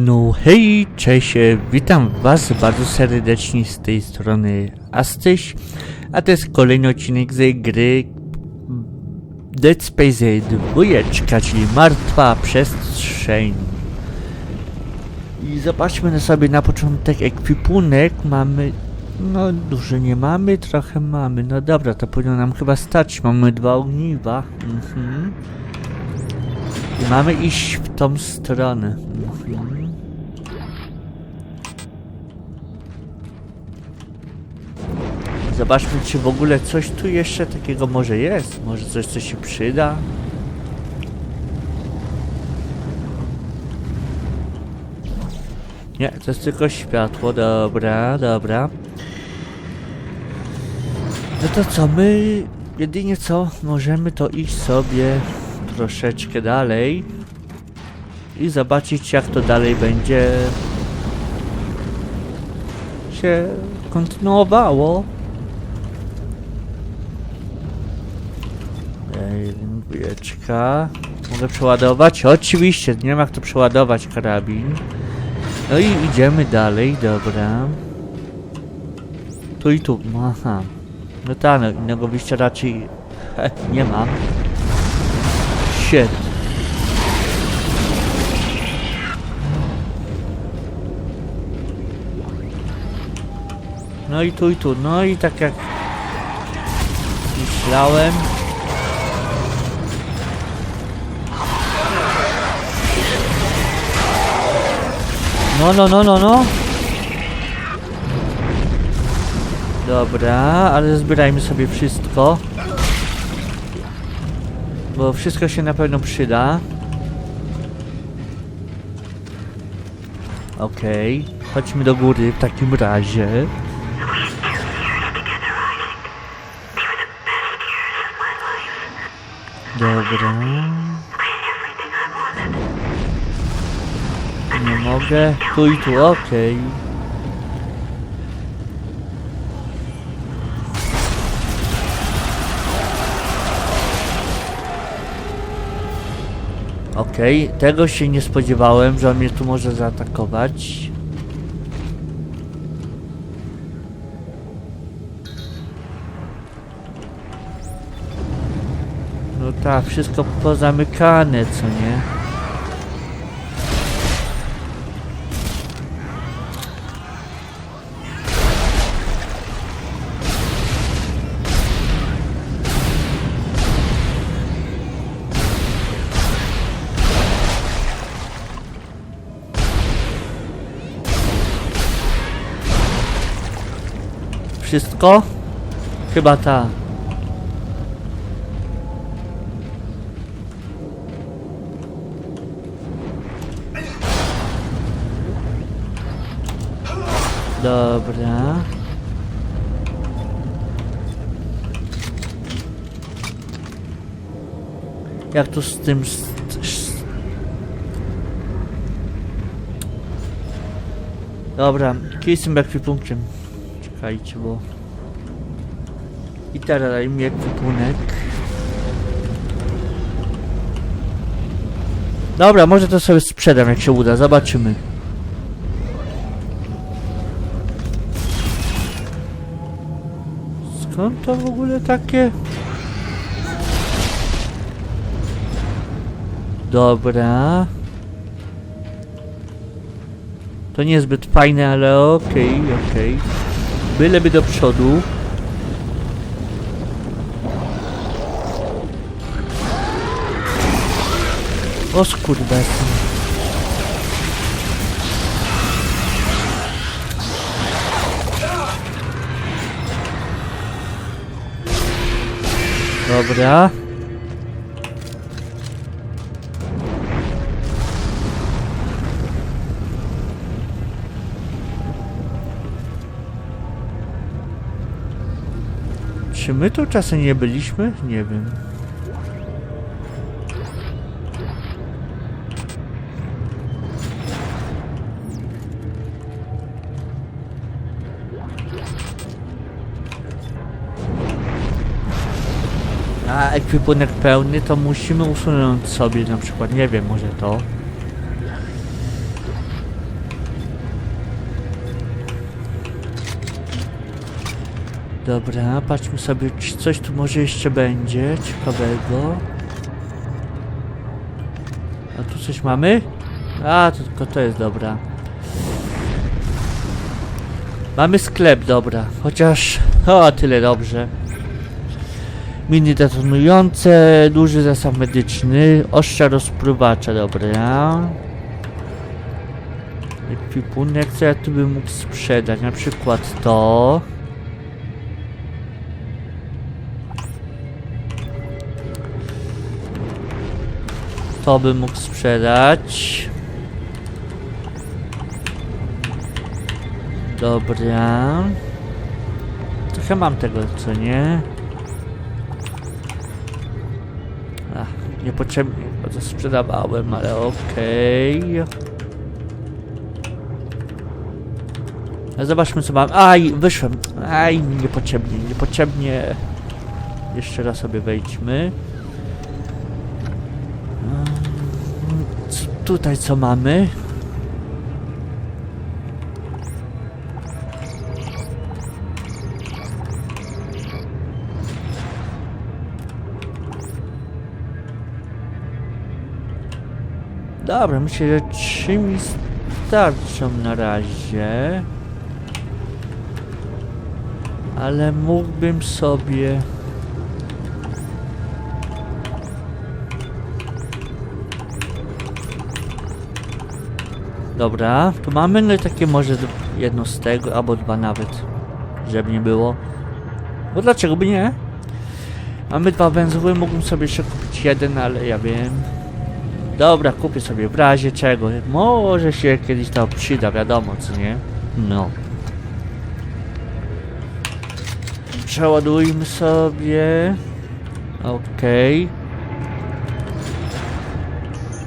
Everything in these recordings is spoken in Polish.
No hej, cześć, e, witam was bardzo serdecznie z tej strony Astyś, a to jest kolejny odcinek z gry Dead Space 2, czyli Martwa Przestrzeń. I zobaczmy na sobie na początek ekwipunek, mamy, no dużo nie mamy, trochę mamy, no dobra, to powinno nam chyba stać, mamy dwa ogniwa, mhm. I mamy iść w tą stronę. Mhm. Zobaczmy, czy w ogóle coś tu jeszcze takiego może jest. Może coś, co się przyda. Nie, to jest tylko światło. Dobra, dobra. No to co, my jedynie co możemy to iść sobie troszeczkę dalej i zobaczyć jak to dalej będzie się kontynuowało. Mogę przeładować? Oczywiście, nie ma kto przeładować karabin. No i idziemy dalej, dobra. Tu i tu, aha. No tak, no, innego wyjścia raczej nie mam. Shit. No i tu i tu, no i tak jak myślałem. No, no, no, no, no. Dobra, ale zbierajmy sobie wszystko. Bo wszystko się na pewno przyda. Okej, chodźmy do góry w takim razie. Dobra. Mogę. Tu i tu, okej. Okej, tego się nie spodziewałem, że on mnie tu może zaatakować. No tak, wszystko pozamykane, co nie? Wszystko? Chyba ta. Dobra. Jak tu z tym... Dobra, kiedy z tym ekwipunkiem? Czekajcie, bo... I teraz daj mi ekwipunek. Dobra, może to sobie sprzedam, jak się uda, zobaczymy. Skąd to w ogóle takie? Dobra. To niezbyt fajne, ale okej, okej. Byleby do przodu. O skurwesyn. Dobra. Czy my tu czasem nie byliśmy? Nie wiem. A ekwipunek pełny to musimy usunąć sobie na przykład, nie wiem, może to. Dobra, patrzmy sobie, czy coś tu może jeszcze będzie ciekawego. A tu coś mamy? A, to tylko to jest dobra. Mamy sklep, dobra. Chociaż, o, tyle dobrze. Miny detonujące, duży zestaw medyczny, ostrza rozpruwacza, dobra. Ekwipunek, co ja tu bym mógł sprzedać? Na przykład to. To bym mógł sprzedać. Dobra. Trochę mam tego, co nie? Ach, niepotrzebnie to sprzedawałem, ale okej. A Zobaczmy co mam. Aj, wyszłem. Aj, niepotrzebnie, niepotrzebnie. Jeszcze raz sobie wejdźmy. Mm, Co, tutaj co mamy? Dobra, myślę, że trzy mi starczą na razie. Ale mógłbym sobie... Dobra, tu mamy no takie może jedno z tego, albo dwa nawet, żeby nie było. Bo dlaczego by nie? Mamy dwa węzły, mógłbym sobie jeszcze kupić jeden, ale ja wiem. Dobra, kupię sobie w razie czego. Może się kiedyś to przyda, wiadomo, co nie? No. Przeładujmy sobie. Okej.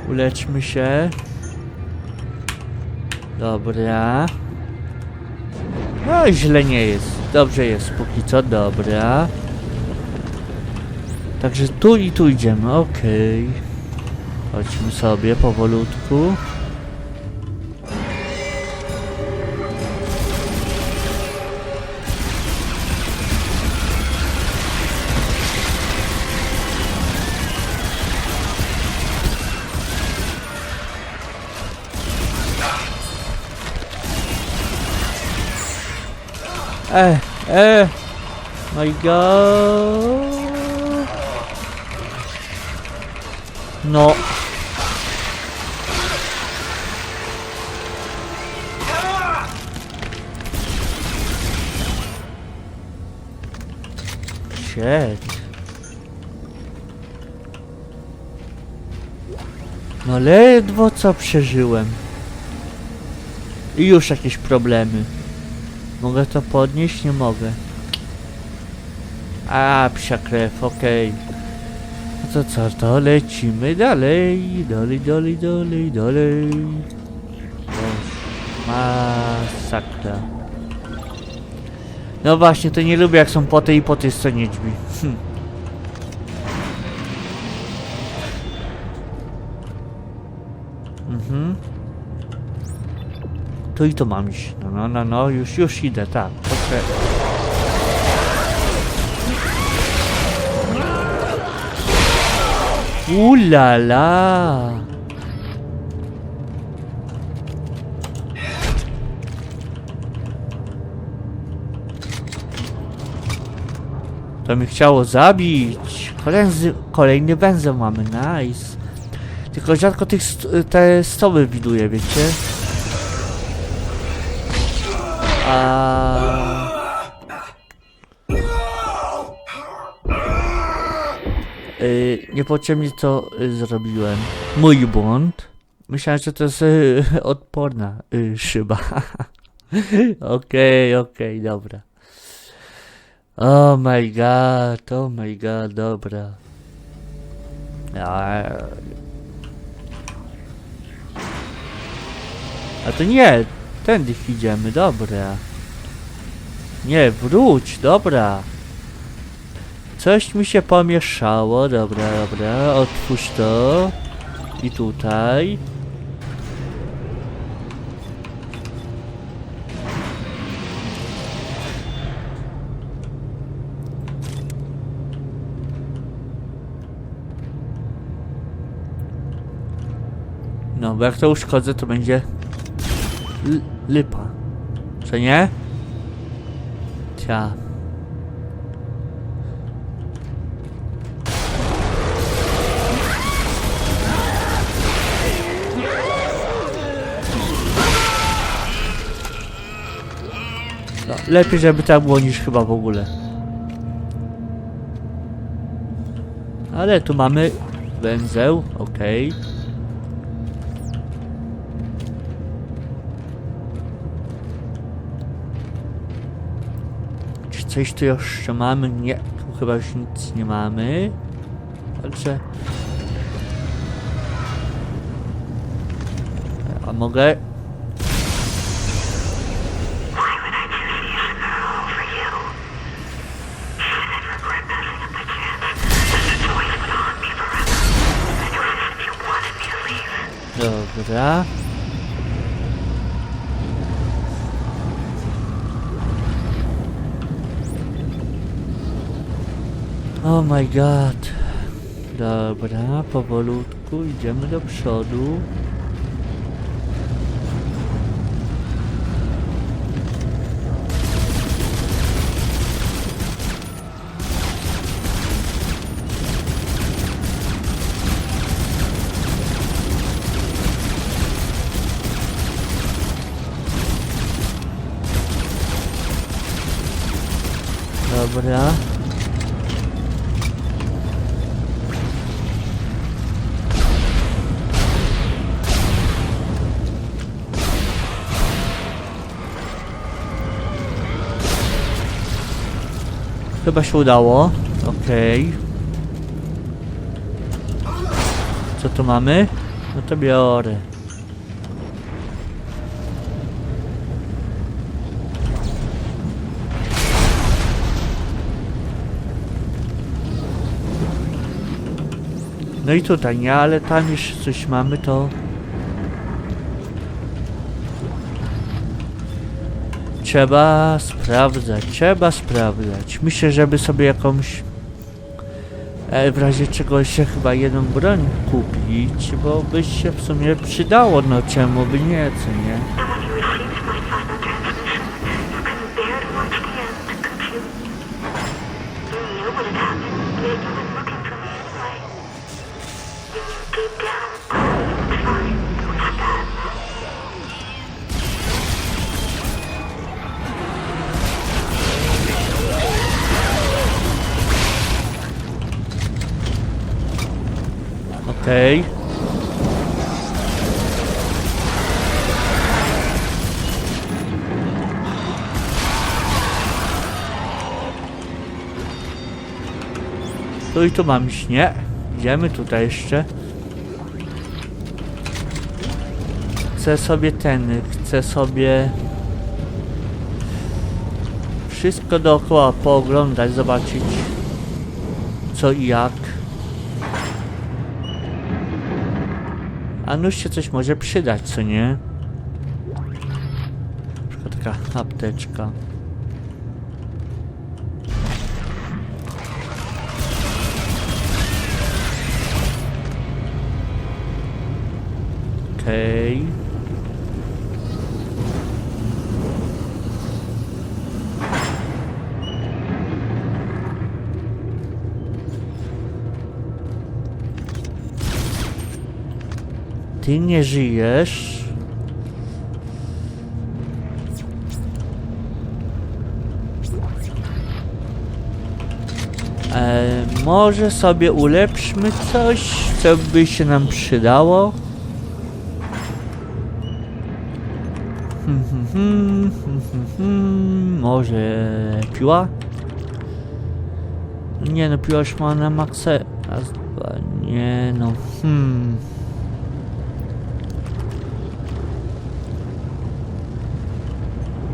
Uleczmy się. Dobra. No źle nie jest. Dobrze jest póki co, dobra. Także tu i tu idziemy, okej. Chodźmy sobie powolutku. E, e, my god. No. Shit. No ledwo co przeżyłem. I już jakieś problemy. Mogę to podnieść? Nie mogę. A, psia krew, okej. No to co, to lecimy dalej, dalej, dalej, dalej, dalej. Masakra. No właśnie, to nie lubię jak są po tej i po tej stronie drzwi. Hm. Mhm. Tu i to mam iść. No, no, no, no, już, już idę, tak. Okej. Ulala! To mi chciało zabić. Kolejny, kolejny węzeł mamy, nice. Tylko rzadko tych st te stoły widuję, wiecie? A... Y, niepotrzebnie to y, zrobiłem. Mój błąd. Myślałem, że to jest y, odporna y, szyba. Okej, okej, dobra. Oh my god, oh my god, dobra. A to nie, Tędy idziemy, dobra. Nie, wróć, dobra. Coś mi się pomieszało, dobra, dobra, otwórz to. I tutaj. No, bo jak to uszkodzę, to będzie lipa. Co nie? Cia. No, lepiej, żeby tak było niż chyba w ogóle. Ale tu mamy węzeł, okej. Czy coś tu jeszcze mamy? Nie, tu chyba już nic nie mamy. Także... A mogę? Dobra. Oh my god. Dobra, powolutku idziemy do przodu. Dobra. Chyba się udało. Okej. Co tu mamy? No to biorę. No i tutaj nie, ale tam już coś mamy, to... Trzeba sprawdzać, trzeba sprawdzać. Myślę, żeby sobie jakąś... E, w razie czego jeszcze chyba jedną broń kupić, bo by się w sumie przydało, no czemu by nie, co nie? Okej. Tu i tu mam iść, nie? Idziemy tutaj jeszcze. Chcę sobie ten, chcę sobie wszystko dookoła pooglądać, zobaczyć co i jak. A nuż się coś może przydać, co nie? Na przykład taka apteczka. Okej. Ty nie żyjesz. E, może sobie ulepszmy coś, co by się nam przydało. Hmm, hmm, hmm, hmm, hmm. Może piła? Nie no, piła ma na makse. Raz, dwa, nie no. Hmm.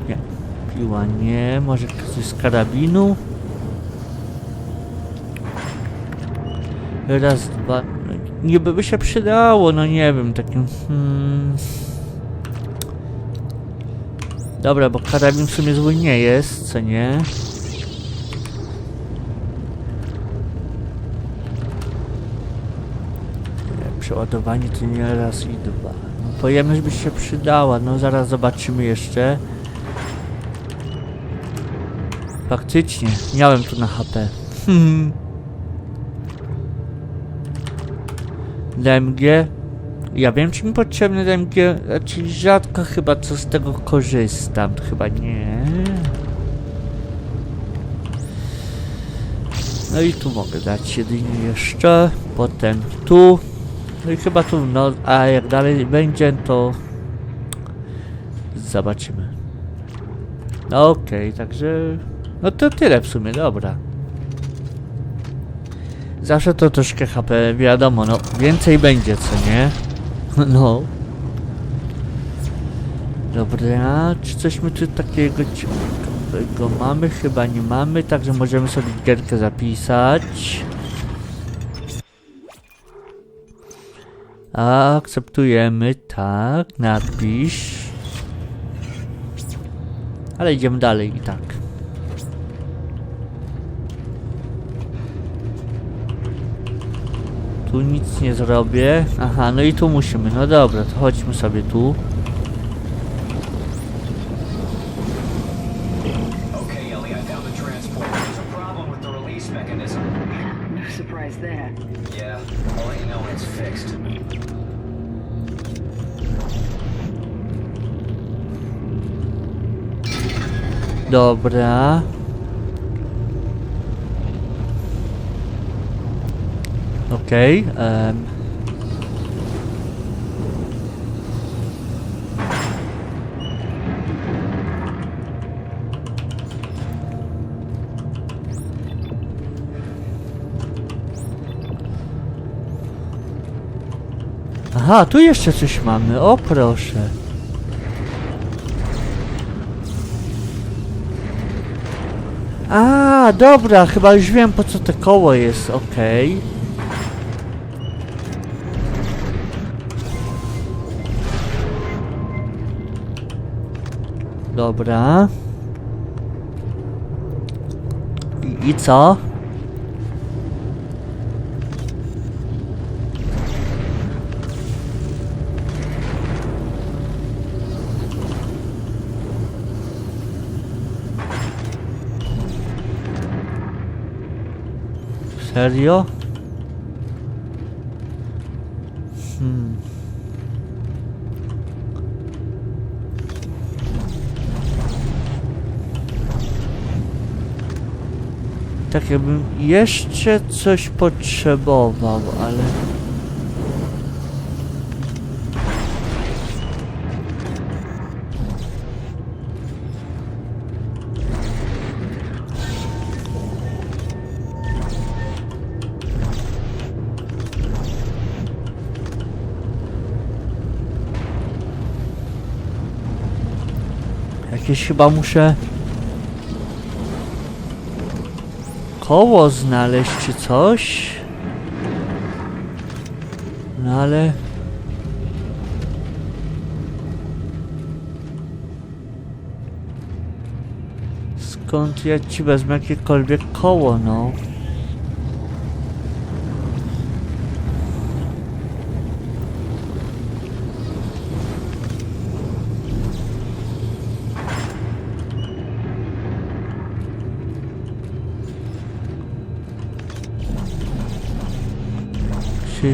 Nie, piła nie. Może coś z karabinu? Raz, dwa. No, niby by się przydało, no nie wiem, takim. Hmm. Dobra, bo karabin w sumie zły nie jest, co nie? przeładowanie to nie raz i dwa. No, pojemność by się przydała, no zaraz zobaczymy jeszcze. Faktycznie, miałem tu na HP. Hmm. DMG. Ja wiem, czy mi potrzebne DMG, znaczy rzadko chyba co z tego korzystam, chyba nie. No i tu mogę dać jedynie jeszcze, potem tu. No i chyba tu, no, a jak dalej będzie, to zobaczymy. No okej, także, no to tyle w sumie, dobra. Zawsze to troszkę HP, wiadomo, no, więcej będzie, co nie? No. Dobra, czy coś my tu takiego ciekawego mamy? Chyba nie mamy, także możemy sobie gierkę zapisać. Akceptujemy, tak, napisz. Ale idziemy dalej i tak. Tu nic nie zrobię. Aha, no i tu musimy. No dobra, to chodźmy sobie tu. Okay, Okej. em. Aha, tu jeszcze coś mamy. O proszę. A, dobra, chyba już wiem po co to koło jest, okej. Dobra. I, I co? Serio? Tak jakbym jeszcze coś potrzebował, ale... Jakieś chyba muszę... Koło znaleźć czy coś? No ale... Skąd ja ci wezmę jakiekolwiek koło, no?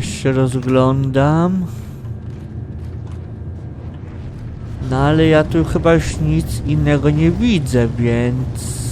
Się jeszcze rozglądam. No ale ja tu chyba już nic innego nie widzę, więc...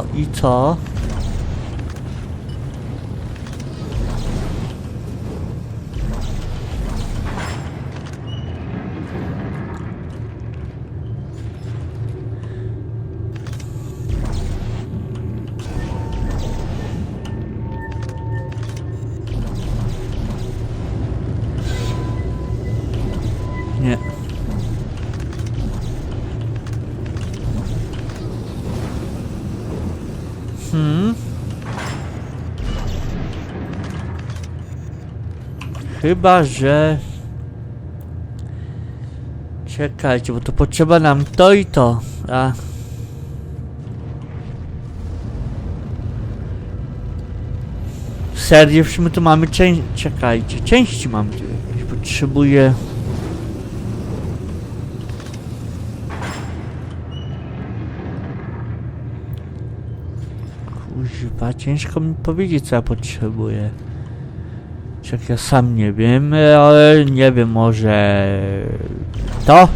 No i co? Nie. Chyba, że... Czekajcie, bo to potrzeba nam to i to. A. Przecież my tu mamy część... Czekajcie, części mamy tu jakieś. Potrzebuję... Kuźwa, ciężko mi powiedzieć, co ja potrzebuję. Czek, ja sam nie wiem, ale nie wiem, może... To?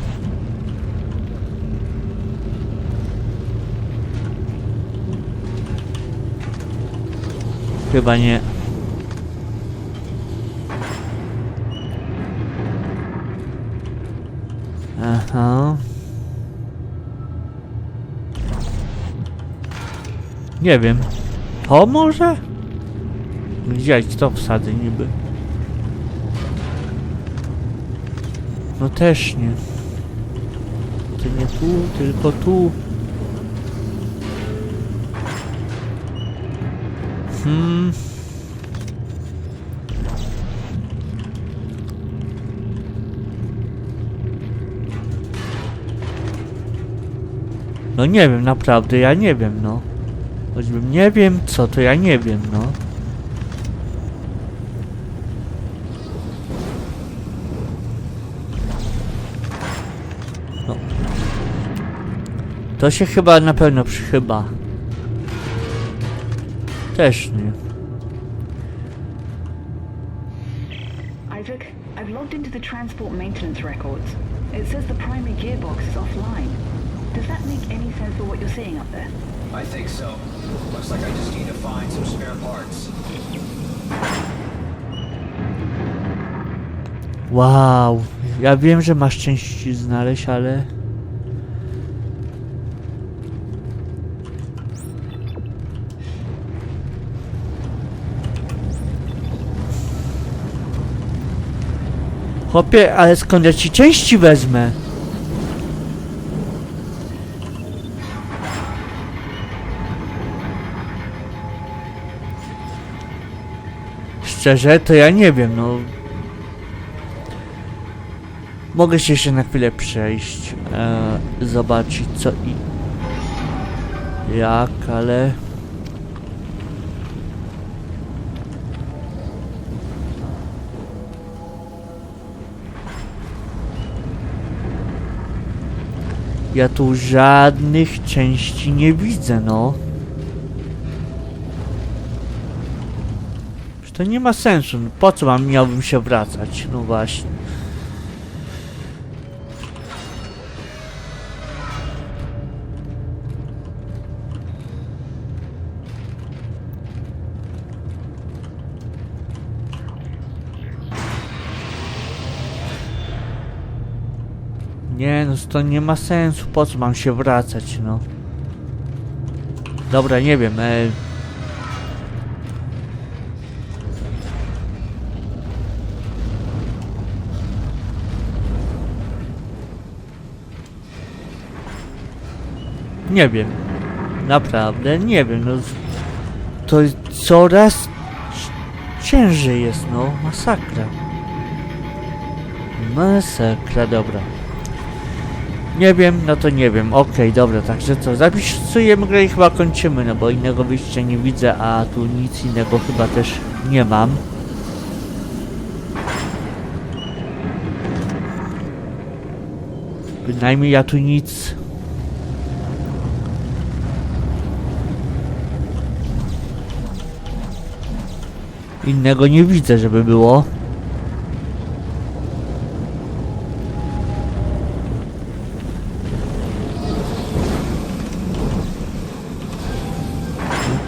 Chyba nie. Aha. Nie wiem. To może? Gdzie to wsadzę niby? No też nie. To nie tu, tylko tu. Hmm. No nie wiem, naprawdę, ja nie wiem, no. Choćbym nie wiem co, to ja nie wiem. No. To się chyba na pewno przy chyba. Też nie. Isaac, I've logged into the transport maintenance records. It says the primary gearbox is offline. Does that make any sense for what you're seeing up there? I think so. Looks like I just need to find some spare parts. Wow. Ja wiem, że masz części znaleźć, ale... Chłopie, ale skąd ja ci części wezmę? Szczerze, to ja nie wiem, no... Mogę się jeszcze na chwilę przejść, e, zobaczyć co i jak, ale... Ja tu żadnych części nie widzę, no. To nie ma sensu, no po co mam, miałbym się wracać, no właśnie. To nie ma sensu, po co mam się wracać, no. Dobra, nie wiem, e... Nie wiem. Naprawdę, nie wiem, no... To jest coraz ciężej jest, no. Masakra. Masakra, dobra. Nie wiem, no to nie wiem. Okej, dobra, także co, zapisujemy grę i chyba kończymy, no bo innego wyjścia nie widzę, a tu nic innego chyba też nie mam. Bynajmniej ja tu nic... Innego nie widzę, żeby było.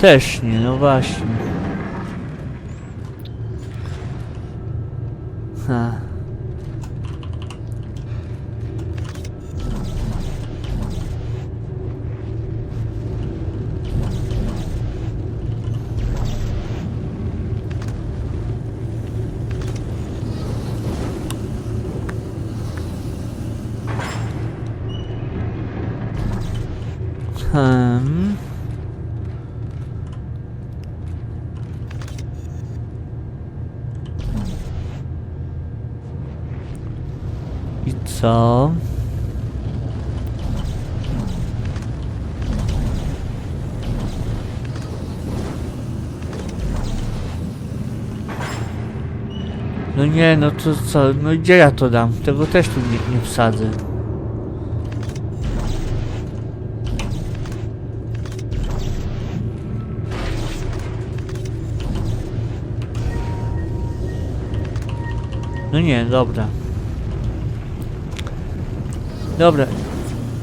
Też nie, no właśnie. Co? No nie, no to co? No gdzie ja to dam? Tego też tu nie, nie wsadzę. No nie, dobra. Dobra.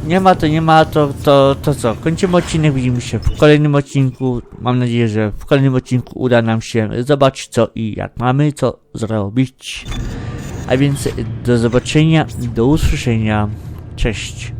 Nie ma to, nie ma to, to, to co? Kończymy odcinek, widzimy się w kolejnym odcinku. Mam nadzieję, że w kolejnym odcinku uda nam się zobaczyć co i jak mamy co zrobić. A więc do zobaczenia, do usłyszenia. Cześć.